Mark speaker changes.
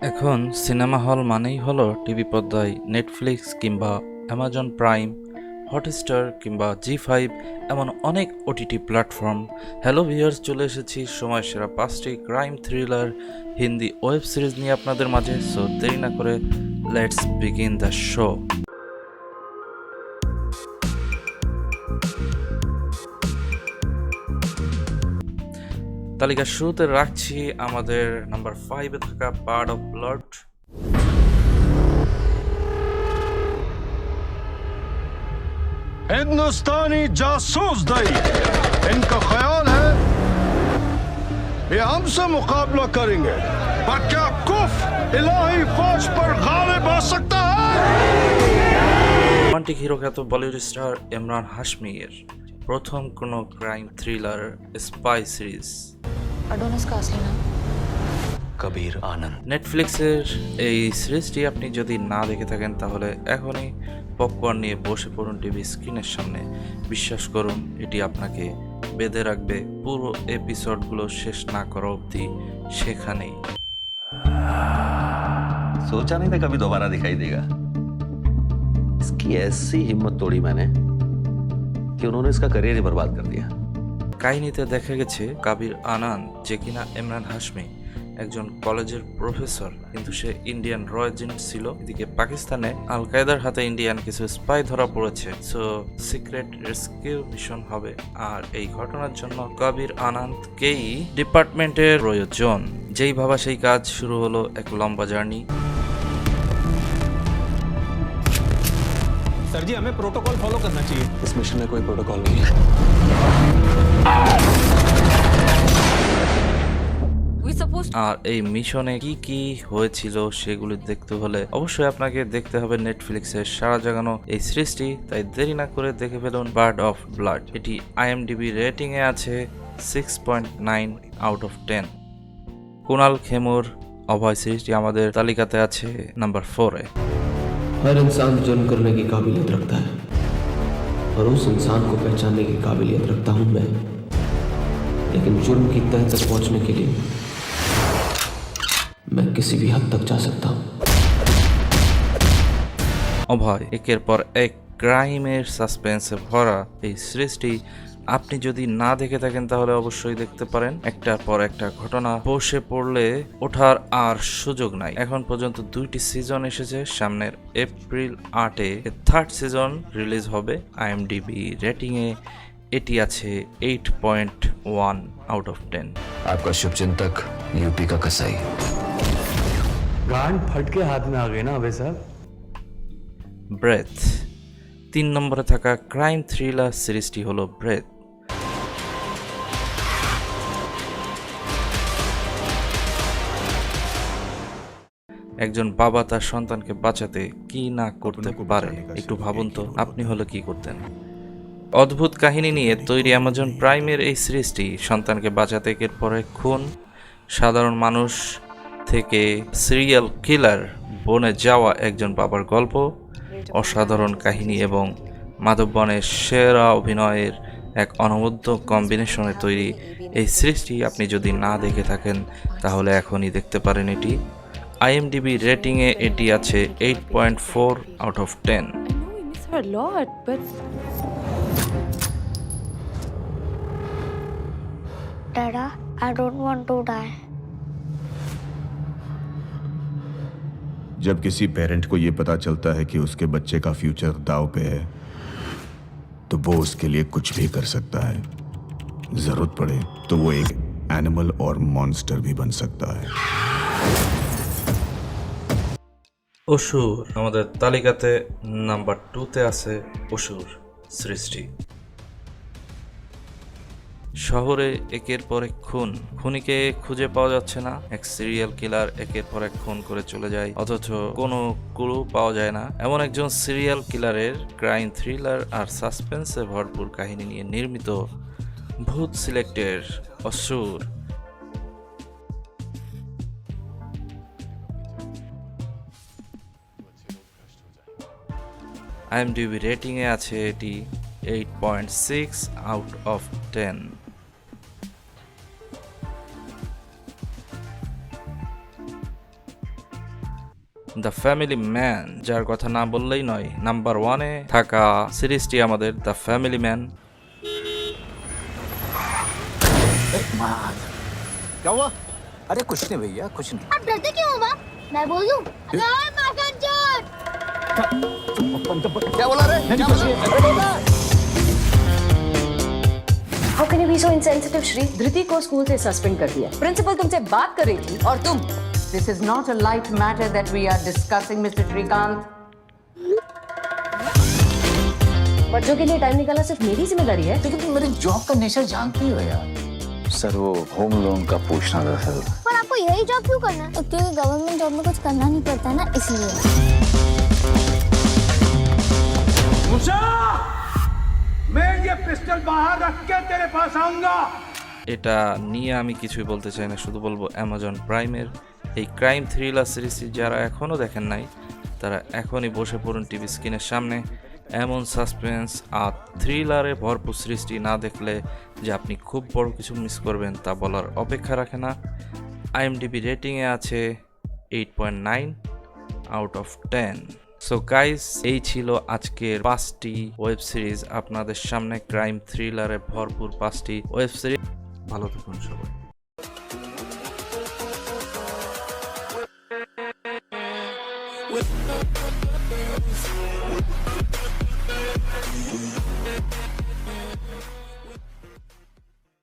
Speaker 1: এখন cinema hall মানেই হলো টিভি পর্দায় নেটফ্লিক্স কিংবা অ্যামাজন প্রাইম হটস্টার কিংবা জি ফাইভ এমন অনেক ওটিটি প্ল্যাটফর্ম হ্যালো ভিউয়ার্স চলে এসেছি সময় সেরা পাঁচটি crime thriller Hindi web series নিয়ে আপনাদের মাঝে। সো দেরি না করে লেটস বিগিন দ্য শো তালিকার শুরুতে রাখছি আমাদের নাম্বার ফাইভে থাকা পার্ট অফ ব্লাড
Speaker 2: हिंदुस्तानी जासूस दई इनका ख्याल है ये हमसे मुकाबला करेंगे पर क्या कुफ इलाही फौज पर गालिब आ सकता है
Speaker 1: রোমান্টিক হিরো খ্যাত বলিউড স্টার ইমরান হাশমির প্রথম কোনো ক্রাইম থ্রিলার স্পাই সিরিজ
Speaker 3: अडोनस का असली नाम
Speaker 4: कबीर आनंद
Speaker 1: নেটফ্লিক্সের এই সিরিজটি আপনি যদি না দেখে থাকেন তাহলে এখনই পপকর্ন নিয়ে বসে পড়ুন টিভি স্ক্রিনের সামনে বিশ্বাস করুন এটি আপনাকে বেঁধে রাখবে পুরো এপিসোডগুলো শেষ না করা অবধি সেখানেই
Speaker 4: सोचा नहीं था कभी दोबारा दिखाई देगा इसकी ऐसी हिम्मत तोड़ी मैंने कि उन्होंने इसका करियर ही बर्बाद कर दिया
Speaker 1: কাহিনীতে দেখা গেছে কাবির আনান যে কিনা ইমরান হাশমি একজন কলেজের প্রফেসর কিন্তু সে ইন্ডিয়ান র এজেন্ট ছিল এদিকে পাকিস্তানে আল কায়দার হাতে ইন্ডিয়ান কিছু স্পাই ধরা পড়েছে সো সিক্রেট রেস্কিউ মিশন হবে আর এই ঘটনার জন্য কবির আনন্দকেই ডিপার্টমেন্টের প্রয়োজন যেই ভাবা সেই কাজ শুরু হলো এক লম্বা জার্নি
Speaker 5: सर जी हमें प्रोटोकॉल फॉलो करना चाहिए
Speaker 6: इस मिशन में कोई प्रोटोकॉल नहीं है
Speaker 3: वी सपोज
Speaker 1: আর এই মিশনে কি কি হয়েছিল সেগুলি দেখতে হলে অবশ্যই আপনাকে দেখতে হবে নেটফ্লিক্সের সারা জাগানো এই সৃষ্টি তাই দেরি না করে দেখে ফেলুন বার্ড অফ ব্লাড এটি আইএমডিবি রেটিং এ আছে six point nine out of ten Kunal খেমুর Abhay সৃষ্টি আমাদের তালিকাতে আছে নাম্বার ফোরে
Speaker 7: हर इंसान जुर्म करने की काबिलियत रखता है और उस इंसान को पहचानने की काबिलियत रखता हूं मैं लेकिन जुर्म की तह तक पहुंचने के लिए मैं किसी भी हद तक जा सकता हूं
Speaker 1: অভয় একের পর এক ক্রাইমের সাসপেন্সে ভরা এই সৃষ্টি আপনি যদি না দেখে থাকেন তাহলে অবশ্যই দেখতে পারেন একটার পর একটা ঘটনা বসে পড়লে ওঠার আর সুযোগ নাই এখন পর্যন্ত দুইটি সিজন এসেছে সামনের এপ্রিল আটে থার্ড সিজন রিলিজ হবে আইএমডিবি রেটিংয়ে এটি আছে eight point one out of ten
Speaker 4: आपका शुभचिंतक यूपी का कसाई
Speaker 6: गांड फट के हाथ में आ गई ना अबे साहब
Speaker 1: ব্রেথ তিন নম্বরে থাকা ক্রাইম থ্রিলার সিরিজটি হলো ব্রেথ একজন বাবা তার সন্তানকে বাঁচাতে কি না করতে পারে? একটু ভাবুন তো আপনি হলে কি করতেন? অদ্ভুত কাহিনী নিয়ে তৈরি অ্যামাজন প্রাইমের এই সিরিজটি সন্তানকে বাঁচাতে একের পরে খুন সাধারণ মানুষ থেকে সিরিয়াল কিলার বনে যাওয়া একজন বাবার গল্প অসাধারণ কাহিনী এবং মাধববনের সেরা অভিনয়ের এক অনবদ্য কম্বিনেশনে তৈরি এই সিরিজটি আপনি যদি না দেখে থাকেন তাহলে এখনই দেখতে পারেন এটি। আইএমডিবি রেটিংয়ে এটি আছে eight point four out of ten
Speaker 3: I know we miss her a lot, but
Speaker 8: Dada, I don't want to die.
Speaker 2: जब किसी पेरेंट को ये पता चलता है कि उसके बच्चे का फ्यूचर दाव पे है तो वो उसके लिए कुछ भी कर सकता है जरूरत पड़े तो वो एक एनिमल और मॉन्स्टर भी बन सकता है
Speaker 1: অসুর। আমাদের তালিকাতে নাম্বার টুতে আছে অসুর সৃষ্টি। শহরে একের পর এক খুন। খুনিকে খুঁজে পাওয়া যাচ্ছে না। এক সিরিয়াল কিলার একের পর এক খুন করে চলে যায়। অথচ কোনো ক্লু পাওয়া যায় না। এমন একজন সিরিয়াল কিলারের ক্রাইম থ্রিলার আর সাসপেন্সে ভরপুর কাহিনী নিয়ে নির্মিত ভূত সিলেক্টের অসুর। আইএমডিবি রেটিংয়ে আছে এটি eight point six out of ten the family man যার কথা না বললেই নয় নাম্বার ওয়ানে থাকা সিরিজটি আমাদের দ্য ফ্যামিলি ম্যান
Speaker 9: क्या हुआ अरे कुछ नहीं भैया कुछ नहीं
Speaker 8: आप डरते क्यों हो माँ मैं बोल दूँ माखन चोर
Speaker 9: क्या बोला रे? क्या बोला?
Speaker 10: How can you be so insensitive, Shri? धृति को स्कूल से सस्पेंड कर दिया। प्रिंसिपल तुमसे बात कर रही थी। और तुम?
Speaker 11: This is not a light matter that we are discussing, Mr. Shrikant.
Speaker 10: बच्चों के लिए टाइम निकालना सिर्फ़ मेरी ज़िम्मेदारी है।
Speaker 9: लेकिन तुम मेरी जॉब का नेचर जानती हो यार? सर वो होम लोन का पूछना था सर।
Speaker 8: पर आपको यही जॉब क्यों करना है? क्योंकि गवर्नमेंट जॉब में कुछ करना नहीं पड़ता ना इसलिए।
Speaker 6: मैं ये पिस्टल बाहर रख के तेरे पास आऊंगा
Speaker 1: এটা নিয়ে আমি কিছুই বলতে চাই না শুধু বলবো অ্যামাজন প্রাইমের এই ক্রাইম থ্রিলার সিরিজটি যারা এখনও দেখেন নাই তারা এখনই বসে পড়ুন টিভি স্ক্রিনের সামনে এমন সাসপেন্স আর থ্রিলারে ভরপুর সৃষ্টি না দেখলে যে আপনি খুব বড় কিছু মিস করবেন তা বলার অপেক্ষা রাখে না আইএমডিবি রেটিংয়ে আছে eight point nine out of ten so guys এই ছিল আজকের পাঁচটি ওয়েব সিরিজ আপনাদের সামনে ক্রাইম থ্রিলারে ভরপুর পাঁচটি ওয়েব সিরিজ ভালো থাকুন সবাই।